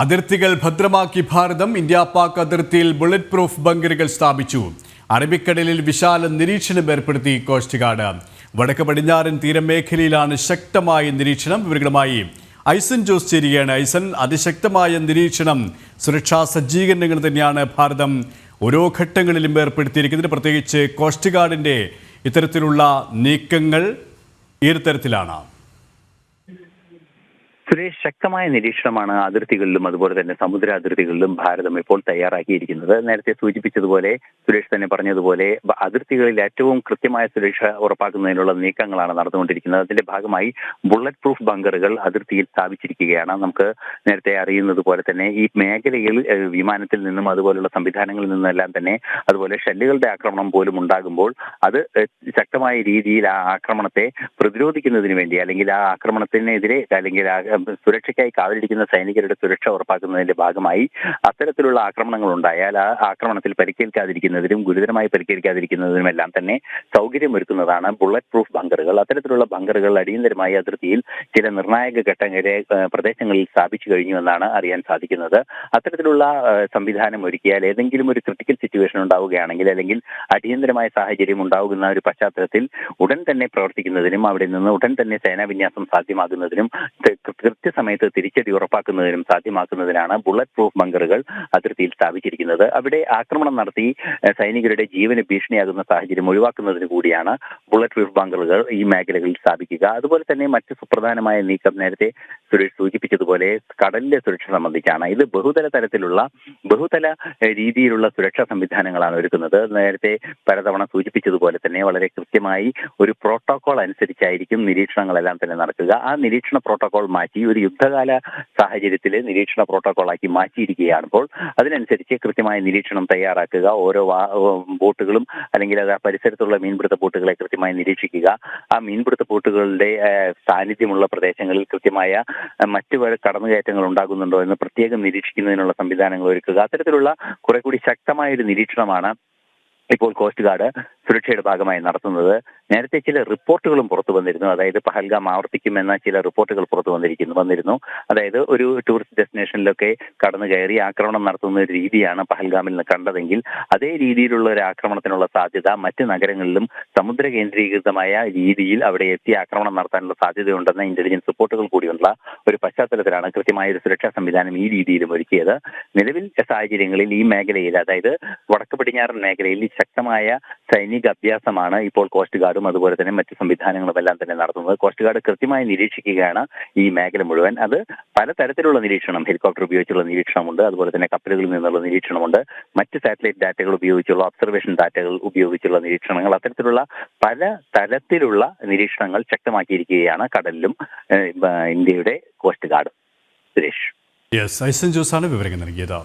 അതിർത്തികൾ ഭദ്രമാക്കി ഭാരതം ഇന്ത്യ പാക് അതിർത്തിയിൽ bullet proof ബങ്കറുകൾ സ്ഥാപിച്ചു. അറബിക്കടലിൽ വിശാല നിരീക്ഷണം ഏർപ്പെടുത്തി കോസ്റ്റ് ഗാർഡ് വടക്ക് പടിഞ്ഞാറൻ തീരമേഖലയിലാണ് ശക്തമായ നിരീക്ഷണം. വിവരങ്ങളുമായി ഐസൻ ജോസ് ചേരുകയാണ്. ഐസൻ അതിശക്തമായ നിരീക്ഷണം സുരക്ഷാ സജ്ജീകരണങ്ങൾ തന്നെയാണ് ഭാരതം ഓരോ ഘട്ടങ്ങളിലും ഏർപ്പെടുത്തിയിരിക്കുന്നത്. പ്രത്യേകിച്ച് കോസ്റ്റ് ഗാർഡിന്റെ ഇത്തരത്തിലുള്ള നീക്കങ്ങൾ ഏത് തരത്തിലാണ്. സുരേഷ് ശക്തമായ നിരീക്ഷണമാണ് അതിർത്തികളിലും അതുപോലെ തന്നെ സമുദ്ര അതിർത്തികളിലും ഭാരതം ഇപ്പോൾ തയ്യാറാക്കിയിരിക്കുന്നത്. നേരത്തെ സൂചിപ്പിച്ചതുപോലെ സുരേഷ് തന്നെ പറഞ്ഞതുപോലെ അതിർത്തികളിൽ ഏറ്റവും കൃത്യമായ സുരക്ഷ ഉറപ്പാക്കുന്നതിനുള്ള നീക്കങ്ങളാണ് നടന്നുകൊണ്ടിരിക്കുന്നത്. അതിന്റെ ഭാഗമായി ബുള്ളറ്റ് പ്രൂഫ് ബങ്കറുകൾ അതിർത്തിയിൽ സ്ഥാപിച്ചിരിക്കുകയാണ്. നമുക്ക് നേരത്തെ അറിയുന്നത് പോലെ തന്നെ ഈ മേഖലയിൽ വിമാനത്തിൽ നിന്നും അതുപോലുള്ള സംവിധാനങ്ങളിൽ നിന്നെല്ലാം തന്നെ അതുപോലെ ഷെല്ലുകളുടെ ആക്രമണം പോലും ഉണ്ടാകുമ്പോൾ അത് ശക്തമായ രീതിയിൽ ആ ആക്രമണത്തെ പ്രതിരോധിക്കുന്നതിന് വേണ്ടി അല്ലെങ്കിൽ ആ ആക്രമണത്തിനെതിരെ അല്ലെങ്കിൽ സുരക്ഷയ്ക്കായി കാവലിരിക്കുന്ന സൈനികരുടെ സുരക്ഷ ഉറപ്പാക്കുന്നതിന്റെ ഭാഗമായി അത്തരത്തിലുള്ള ആക്രമണങ്ങൾ ഉണ്ടായാൽ ആ ആക്രമണത്തിൽ പരിക്കേൽക്കാതിരിക്കുന്നതിനും ഗുരുതരമായി പരിക്കേൽക്കാതിരിക്കുന്നതിനുമെല്ലാം തന്നെ സൗകര്യമൊരുക്കുന്നതാണ് ബുള്ളറ്റ് പ്രൂഫ് ബങ്കറുകൾ. അത്തരത്തിലുള്ള ബങ്കറുകൾ അടിയന്തരമായി അതിർത്തിയിൽ ചില നിർണായക ഘട്ടങ്ങളെ പ്രദേശങ്ങളിൽ സ്ഥാപിച്ചു കഴിഞ്ഞുവെന്നാണ് അറിയാൻ സാധിക്കുന്നത്. അത്തരത്തിലുള്ള സംവിധാനം ഒരുക്കിയാൽ ഏതെങ്കിലും ഒരു ക്രിട്ടിക്കൽ സിറ്റുവേഷൻ ഉണ്ടാവുകയാണെങ്കിൽ അല്ലെങ്കിൽ അടിയന്തരമായ സാഹചര്യം ഉണ്ടാകുന്ന ഒരു പശ്ചാത്തലത്തിൽ ഉടൻ തന്നെ പ്രവർത്തിക്കുന്നതിനും അവിടെ നിന്ന് ഉടൻ തന്നെ സേനാവിന്യാസം സാധ്യമാക്കുന്നതിനും ത- കൃത്യസമയത്ത് തിരിച്ചടി ഉറപ്പാക്കുന്നതിനും സാധ്യമാക്കുന്നതിനാണ് ബുള്ളറ്റ് പ്രൂഫ് ബങ്കറുകൾ അതിർത്തിയിൽ സ്ഥാപിച്ചിരിക്കുന്നത്. അവിടെ ആക്രമണം നടത്തി സൈനികരുടെ ജീവന് ഭീഷണിയാകുന്ന സാഹചര്യം ഒഴിവാക്കുന്നതിന് കൂടിയാണ് ബുള്ളറ്റ് പ്രൂഫ് ബങ്കറുകൾ ഈ മേഖലകളിൽ സ്ഥാപിക്കുക. അതുപോലെ തന്നെ മറ്റ് സുപ്രധാനമായ നീക്കം നേരത്തെ സുരേഷ് സൂചിപ്പിച്ചതുപോലെ കടലിലെ സുരക്ഷ സംബന്ധിച്ചാണ്. ഇത് ബഹുതല തരത്തിലുള്ള ബഹുതല രീതിയിലുള്ള സുരക്ഷാ സംവിധാനങ്ങളാണ് ഒരുക്കുന്നത്. നേരത്തെ പലതവണ സൂചിപ്പിച്ചതുപോലെ തന്നെ വളരെ കൃത്യമായി ഒരു പ്രോട്ടോകോൾ അനുസരിച്ചായിരിക്കും നിരീക്ഷണങ്ങളെല്ലാം തന്നെ നടക്കുക. ആ നിരീക്ഷണ പ്രോട്ടോകോൾ മാറ്റി ഒരു യുദ്ധകാല സാഹചര്യത്തിൽ നിരീക്ഷണ പ്രോട്ടോകോളാക്കി മാറ്റിയിരിക്കുകയാണ്. ഇപ്പോൾ അതിനനുസരിച്ച് കൃത്യമായ നിരീക്ഷണം തയ്യാറാക്കുക ഓരോ ബോട്ടുകളും അല്ലെങ്കിൽ അത് പരിസരത്തുള്ള മീൻപിടുത്ത ബോട്ടുകളെ കൃത്യമായി നിരീക്ഷിക്കുക. ആ മീൻപിടുത്ത ബോട്ടുകളുടെ സാന്നിധ്യമുള്ള പ്രദേശങ്ങളിൽ കൃത്യമായ മറ്റു കടന്നുകയറ്റങ്ങൾ ഉണ്ടാകുന്നുണ്ടോ എന്ന് പ്രത്യേകം നിരീക്ഷിക്കുന്നതിനുള്ള സംവിധാനങ്ങൾ ഒരുക്കുക. അത്തരത്തിലുള്ള കുറെ കൂടി ശക്തമായ ഒരു നിരീക്ഷണമാണ് ഇപ്പോൾ കോസ്റ്റ് ഗാർഡ് സുരക്ഷയുടെ ഭാഗമായി നടത്തുന്നത്. നേരത്തെ ചില റിപ്പോർട്ടുകളും പുറത്തു വന്നിരുന്നു. അതായത് പഹൽഗാം ആവർത്തിക്കുമെന്ന ചില റിപ്പോർട്ടുകൾ പുറത്തു വന്നിരിക്കുന്നു വന്നിരുന്നു. അതായത് ഒരു ടൂറിസ്റ്റ് ഡെസ്റ്റിനേഷനിലൊക്കെ കടന്നു കയറി ആക്രമണം നടത്തുന്ന ഒരു രീതിയാണ് പഹൽഗാമിൽ നിന്ന് കണ്ടതെങ്കിൽ അതേ രീതിയിലുള്ള ഒരു ആക്രമണത്തിനുള്ള സാധ്യത മറ്റ് നഗരങ്ങളിലും സമുദ്ര കേന്ദ്രീകൃതമായ രീതിയിൽ അവിടെ എത്തി ആക്രമണം നടത്താനുള്ള സാധ്യതയുണ്ടെന്ന ഇന്റലിജൻസ് റിപ്പോർട്ടുകൾ കൂടിയുള്ള ഒരു പശ്ചാത്തലത്തിലാണ് കൃത്യമായ ഒരു സുരക്ഷാ സംവിധാനം ഈ രീതിയിലും ഒരുക്കിയത്. നിലവിൽ സാഹചര്യങ്ങളിൽ ഈ മേഖലയിൽ അതായത് വടക്ക് പടിഞ്ഞാറൻ മേഖലയിൽ ശക്തമായ സൈനിക അഭ്യാസമാണ് ഇപ്പോൾ കോസ്റ്റ് ഗാർഡും അതുപോലെ തന്നെ മറ്റ് സംവിധാനങ്ങളും എല്ലാം തന്നെ നടത്തുന്നത്. കോസ്റ്റ് ഗാർഡ് കൃത്യമായി നിരീക്ഷിക്കുകയാണ് ഈ മേഖല മുഴുവൻ. അത് പലതരത്തിലുള്ള നിരീക്ഷണം ഹെലികോപ്റ്റർ ഉപയോഗിച്ചുള്ള നിരീക്ഷണമുണ്ട്. അതുപോലെ തന്നെ കപ്പലുകളിൽ നിന്നുള്ള നിരീക്ഷണമുണ്ട്. മറ്റ് സാറ്റലൈറ്റ് ഡാറ്റകൾ ഉപയോഗിച്ചുള്ള ഒബ്സർവേഷൻ ഡാറ്റകൾ ഉപയോഗിച്ചുള്ള നിരീക്ഷണങ്ങൾ അത്തരത്തിലുള്ള പല തരത്തിലുള്ള നിരീക്ഷണങ്ങൾ ശക്തമാക്കിയിരിക്കുകയാണ് കടലിലും ഇന്ത്യയുടെ കോസ്റ്റ് ഗാർഡ് സുരേഷ്. യെസ് ഐസൻ ജോസാണ് വിവരങ്ങൾ നൽകിയത്.